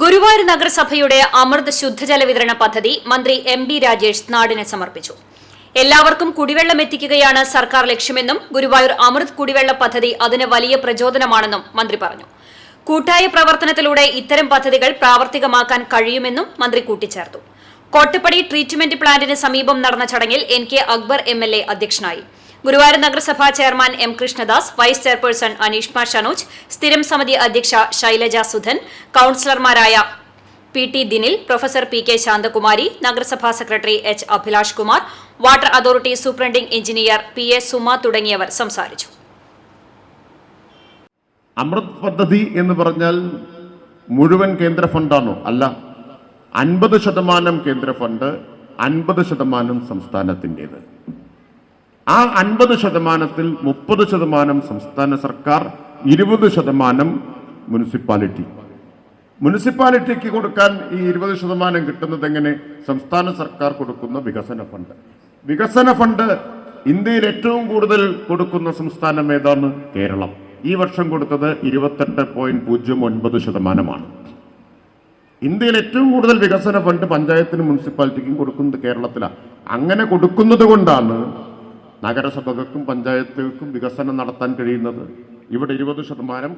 ഗുരുവായൂർ നഗരസഭയുടെ അമൃത് ശുദ്ധജല വിതരണ പദ്ധതി മന്ത്രി എം ബി രാജേഷ് നാടിന് സമർപ്പിച്ചു. എല്ലാവർക്കും കുടിവെള്ളം എത്തിക്കുകയാണ് സർക്കാർ ലക്ഷ്യമെന്നും ഗുരുവായൂർ അമൃത് കുടിവെള്ള പദ്ധതി അതിന് വലിയ പ്രചോദനമാണെന്നും മന്ത്രി പറഞ്ഞു. കൂട്ടായ പ്രവർത്തനത്തിലൂടെ ഇത്തരം പദ്ധതികൾ പ്രാവർത്തികമാക്കാൻ കഴിയുമെന്നും മന്ത്രി കൂട്ടിച്ചേർത്തു. കോട്ടപ്പടി ട്രീറ്റ്മെന്റ് പ്ലാന്റിന് സമീപം നടന്ന ചടങ്ങിൽ N K Akbar M L A അധ്യക്ഷനായി. ഗുരുവായൂർ നഗരസഭാ chairman M Krishnadas vice chairperson Aneeshma Shanoj സ്ഥിരം സമിതി അധ്യക്ഷ Shailaja Sudhan കൌൺസിലർമാരായ P T Dinil professor P K Shanthakumari നഗരസഭാ secretary H Abhilash Kumar water authority superintending engineer P A Suma തുടങ്ങിയവർ സംസാരിച്ചു. അമൃത് പദ്ധതി എന്ന് പറഞ്ഞാൽ മുഴുവൻ കേന്ദ്ര ഫണ്ടാണോ? അല്ല അൻപത് ശതമാനം കേന്ദ്ര ഫണ്ട് അൻപത് ശതമാനം സംസ്ഥാനത്തിന്റെത്. ആ അൻപത് ശതമാനത്തിൽ മുപ്പത് ശതമാനം സംസ്ഥാന സർക്കാർ ഇരുപത് ശതമാനം മുനിസിപ്പാലിറ്റി. മുനിസിപ്പാലിറ്റിക്ക് കൊടുക്കാൻ ഈ ഇരുപത് ശതമാനം കിട്ടുന്നത് എങ്ങനെ? സംസ്ഥാന സർക്കാർ കൊടുക്കുന്ന വികസന ഫണ്ട്. വികസന ഫണ്ട് ഇന്ത്യയിൽ ഏറ്റവും കൂടുതൽ കൊടുക്കുന്ന സംസ്ഥാനം ഏതാണ്? കേരളം. ഈ വർഷം കൊടുത്തത് ഇരുപത്തെട്ട് പോയിന്റ് പൂജ്യം ഒൻപത് ശതമാനമാണ്. ഇന്ത്യയിൽ ഏറ്റവും കൂടുതൽ വികസന ഫണ്ട് പഞ്ചായത്തിനും മുനിസിപ്പാലിറ്റിക്കും കൊടുക്കുന്നത് കേരളത്തിലാണ് അങ്ങനെ കൊടുക്കുന്നത് കൊണ്ടാണ് നഗരസഭകൾക്കും പഞ്ചായത്തുകൾക്കും വികസനം നടത്താൻ കഴിയുന്നത് ഇവിടെ ഇരുപത് ശതമാനം